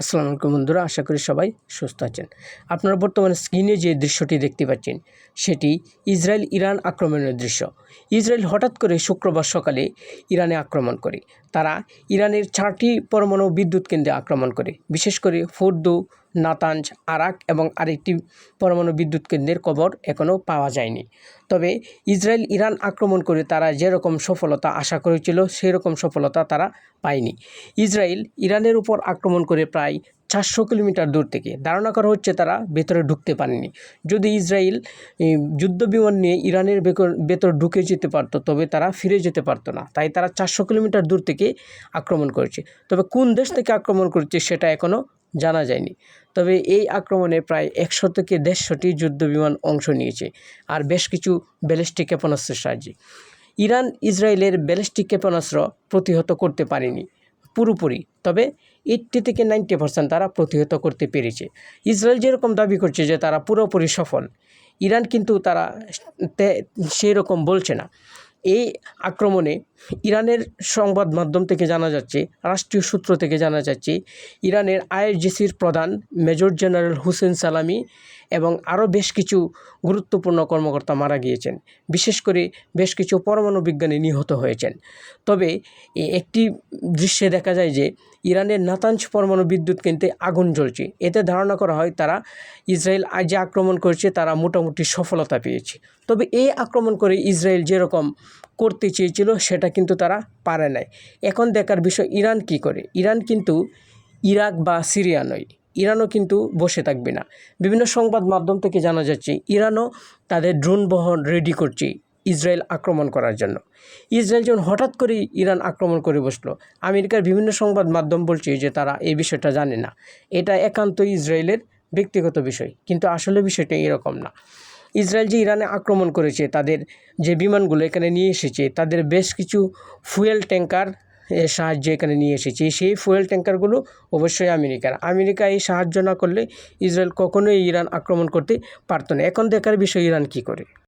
আসসালামু আলাইকুম বন্ধুরা, আশা করি সবাই সুস্থ আছেন। আপনারা বর্তমানে স্ক্রিনে যে দৃশ্যটি দেখতে পাচ্ছেন, সেটি ইসরায়েল ইরান আক্রমণের দৃশ্য। ইসরায়েল হঠাৎ করে শুক্রবার সকালে ইরানে আক্রমণ করে। তারা ইরানের চারটি পরমাণু বিদ্যুৎ কেন্দ্রে আক্রমণ করে। বিশেষ করে ফোর্দু নাতাঞ্জ, আরাক এবং আরেকটি পরমাণু বিদ্যুৎ কেন্দ্রের কবর এখনও পাওয়া যায়নি। তবে ইসরায়েল ইরান আক্রমণ করে তারা যেরকম সফলতা আশা করেছিল, সেরকম সফলতা তারা পায়নি। ইসরায়েল ইরানের উপর আক্রমণ করে প্রায় চারশো কিলোমিটার দূর থেকে, ধারণা করা হচ্ছে তারা ভেতরে ঢুকতে পারেনি। যদি ইসরায়েল যুদ্ধবিমান নিয়ে ইরানের ভেতর ঢুকে যেতে পারতো, তবে তারা ফিরে যেতে পারতো না। তাই তারা চারশো কিলোমিটার দূর থেকে আক্রমণ করেছে। তবে কোন দেশ থেকে আক্রমণ করেছে, সেটা এখনও জানা যায়নি। তবে এই আক্রমণে প্রায় একশো থেকে দেড়শোটি যুদ্ধবিমান অংশ নিয়েছে আর বেশ কিছু ব্যালিস্টিক ক্ষেপণাস্ত্রের সাহায্যে। ইরান ইসরায়েলের ব্যালিস্টিক ক্ষেপণাস্ত্র প্রতিহত করতে পারেনি পুরোপুরি, তবে এইটটি থেকে নাইনটি পার্সেন্ট তারা প্রতিহত করতে পেরেছে। ইসরায়েল যেরকম দাবি করছে যে তারা পুরোপুরি সফল, ইরান কিন্তু তারা সেই রকম বলছে না। এই আক্রমণে ইরানের সংবাদ মাধ্যম থেকে জানা যাচ্ছে, রাষ্ট্রীয় সূত্র থেকে জানা যাচ্ছে, ইরানের আইআরজিসির প্রধান মেজর জেনারেল হুসেন সালামি এবং আরও বেশ কিছু গুরুত্বপূর্ণ কর্মকর্তা মারা গিয়েছেন। বিশেষ করে বেশ কিছু পরমাণু বিজ্ঞানী নিহত হয়েছেন। তবে একটি দৃশ্যে দেখা যায় যে, ইরানের নাতাঞ্জ পরমাণু বিদ্যুৎ কেন্দ্রে আগুন জ্বলছে। এতে ধারণা করা হয় তারা ইসরায়েল যে আক্রমণ করেছে, তারা মোটামুটি সফলতা পেয়েছে। তবে এই আক্রমণ করে ইসরায়েল যেরকম করতে চেয়েছিল, সেটা কিন্তু তারা পারে নাই। এখন দেখার বিষয়, ইরান কি করে? ইরান কিন্তু ইরাক বা সিরিয়া নয়। ইরানও কিন্তু বসে থাকবে না। বিভিন্ন সংবাদ মাধ্যম থেকে জানা যাচ্ছে, ইরানও তাদের ড্রোন বহন রেডি করছে ইসরায়েল আক্রমণ করার জন্য। ইসরায়েল যখন হঠাৎ করেই ইরান আক্রমণ করে বসল, আমেরিকার বিভিন্ন সংবাদ মাধ্যম বলছে যে তারা এই বিষয়টা জানে না। এটা একান্ত ইসরায়েলের ব্যক্তিগত বিষয়, কিন্তু আসলে বিষয়টা এরকম না। ইসরায়েল যে ইরানে আক্রমণ করেছে, তাদের যে বিমানগুলো এখানে নিয়ে এসেছে, তাদের বেশ কিছু ফুয়েল ট্যাঙ্কার এর সাহায্যে এখানে নিয়ে এসেছে। সেই ফুয়েল ট্যাঙ্কারগুলো অবশ্যই আমেরিকার। আমেরিকা এই সাহায্য না করলে ইসরায়েল কখনোই ইরান আক্রমণ করতে পারত না। এখন দেখার বিষয় ইরান কী করে?